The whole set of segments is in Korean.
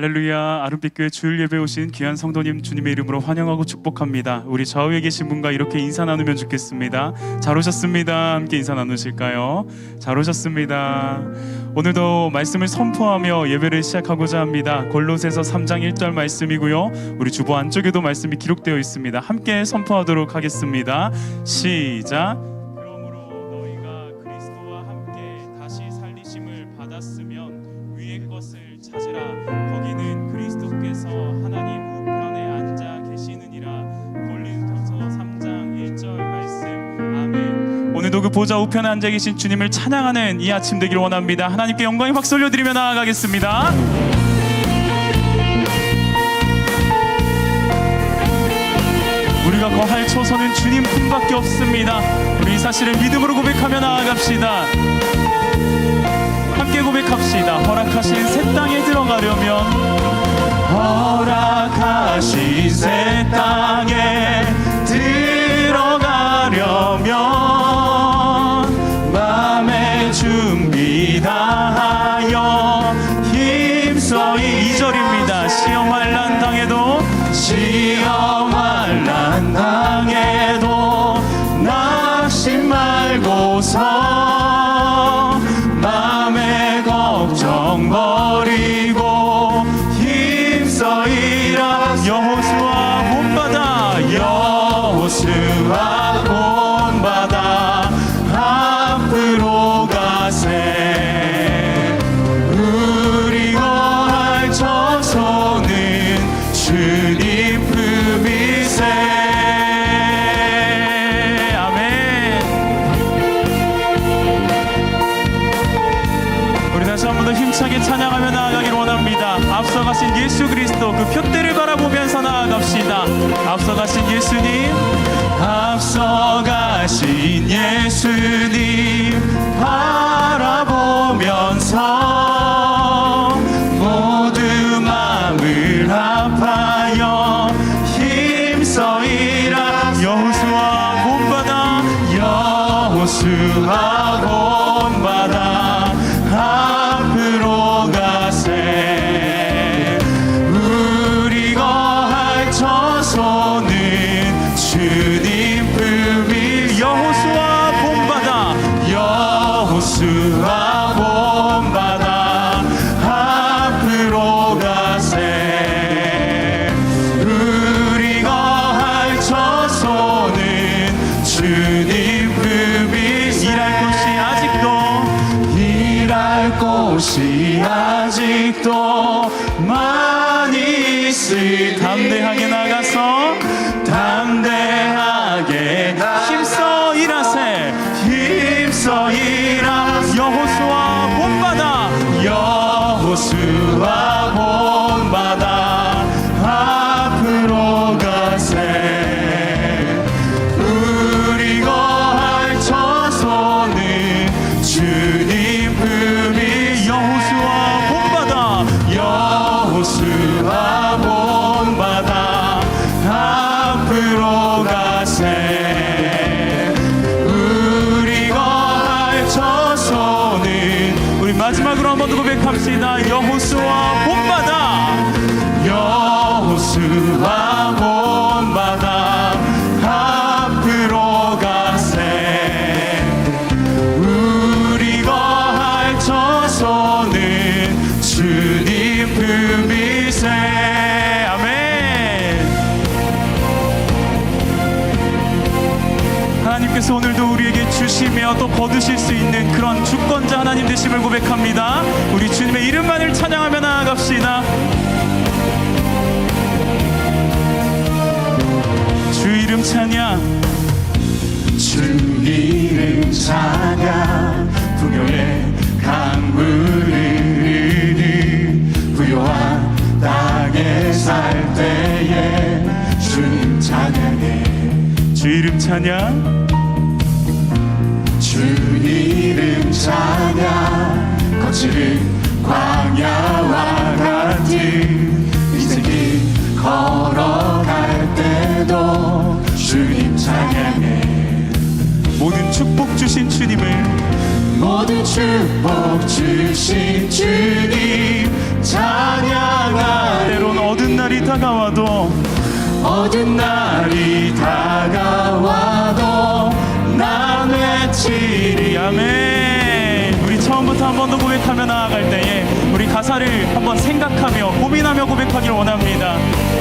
할렐루야 아름빛교회 주일 예배 오신 귀한 성도님 주님의 이름으로 환영하고 축복합니다. 우리 좌우에 계신 분과 이렇게 인사 나누면 좋겠습니다. 잘 오셨습니다. 함께 인사 나누실까요? 잘 오셨습니다. 오늘도 말씀을 선포하며 예배를 시작하고자 합니다. 골로새서 3장 1절 말씀이고요. 우리 주보 안쪽에도 말씀이 기록되어 있습니다. 함께 선포하도록 하겠습니다. 시작. 보좌 우편에 앉아 계신 주님을 찬양하는 이 아침 되기를 원합니다. 하나님께 영광의 박수 올려드리며 나아가겠습니다. 우리가 거할 초소는 주님 품밖에 없습니다. 우리 이 사실을 믿음으로 고백하며 나아갑시다. 함께 고백합시다. 허락하신 새 땅에 들어가려면 허락하신 새 땅에 들어가려면 말 예수 그리스도 그 표대를 바라보면서 나아갑시다. 앞서가신 예수님, 앞서가신 예수님 바라보면서 여 마지막으로 한 번 더 고백합시다. 여호수아 본받아 여호수아 본받아 하나님 되심을 고백합니다. 우리 주님의 이름만을 찬양하며 나아갑시다. 주 이름 찬양. 주 이름 찬양. 풍요의 강물을 부요한 땅에 살 때에 주님 찬양해. 주 이름 찬양. 주 이름 찬양 거칠은 광야와 같은 인생길 걸어갈 때도 주님 찬양해. 모든 축복 주신 주님을 모든 축복 주신 주님 찬양하 날이 다가와도 어두운 날이 다가와도 난 외치리 아멘. 한 번 더 고백하며 나아갈 때에 우리 가사를 한번 생각하며 고민하며 고백하기를 원합니다.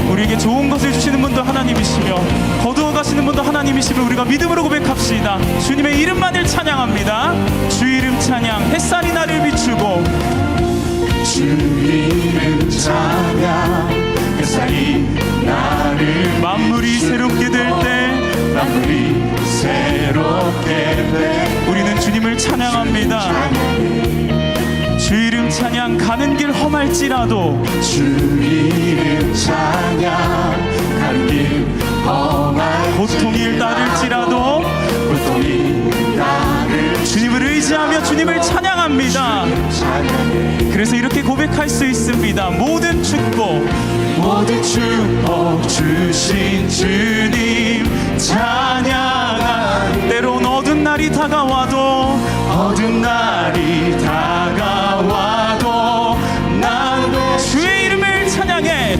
우리에게 좋은 것을 주시는 분도 하나님이시며 거두어 가시는 분도 하나님이시며 우리가 믿음으로 고백합시다. 주님의 이름만을 찬양합니다. 주 이름 찬양. 햇살이 나를 비추고 주 이름 찬양 햇살이 나를 만물이 새롭게 될 때 만물이 새롭게 돼 우리는 주님을 찬양합니다. 찬양 가는 길 험할지라도. 주 이름 찬양 가는 길 험할 고통이 따를지라도. 고통이 나를 주님을 의지하며 주님을 찬양합니다. 그래서 이렇게 고백할 수 있습니다. 모든 축복. 모든 축복 주신 주님 찬양한 때론 어두운 날이 다가와도 어두운 날이 다가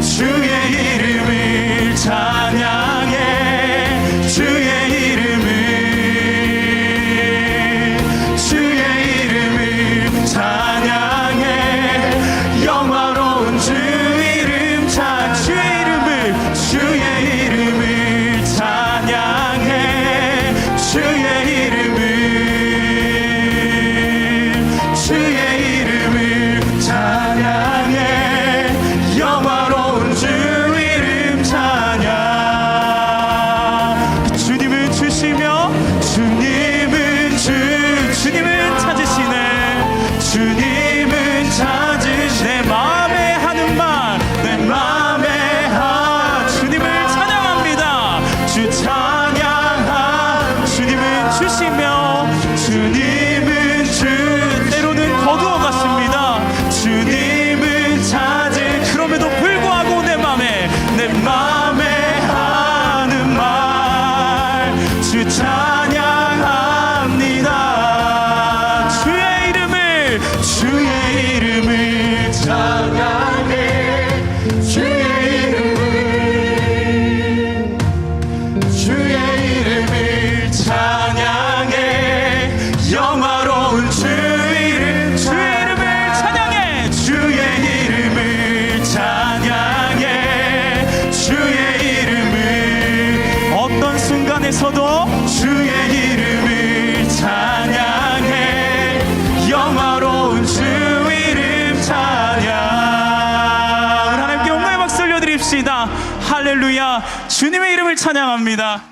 주의 이름을 찬 이름을 찬양합니다.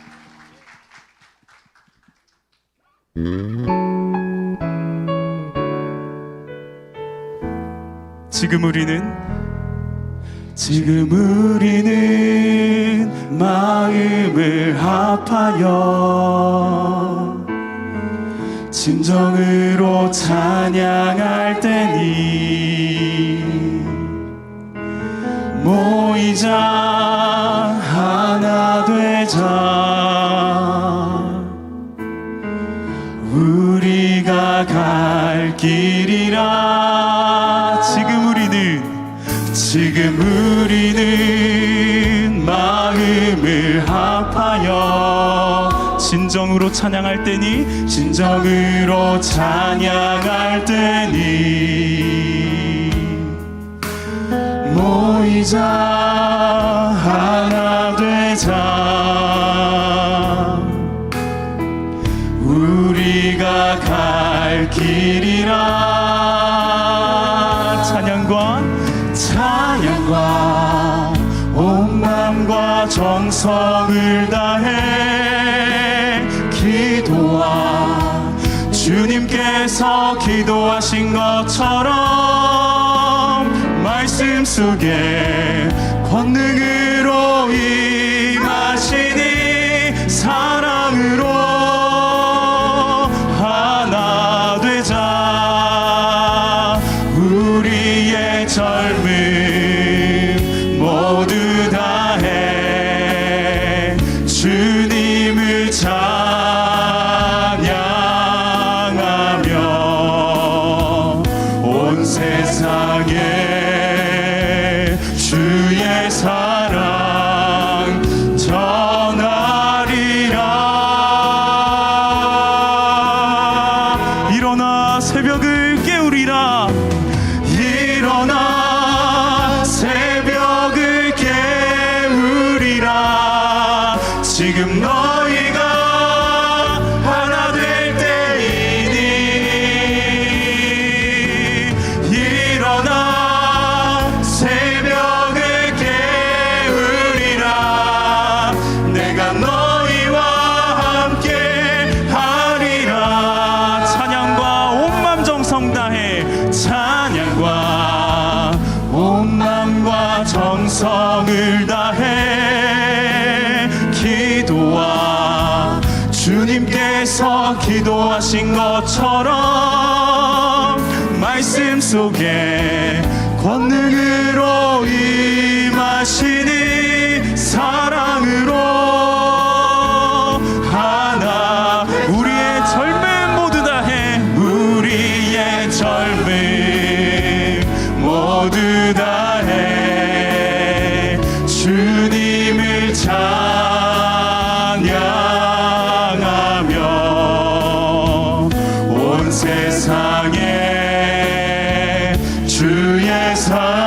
지금 우리는 지금 우리는 마음을 합하여 진정으로 찬양할 때니 모이자 진정으로 찬양할 때니 진정으로 찬양할 때니. 모이자 하나 되자 Anne 사.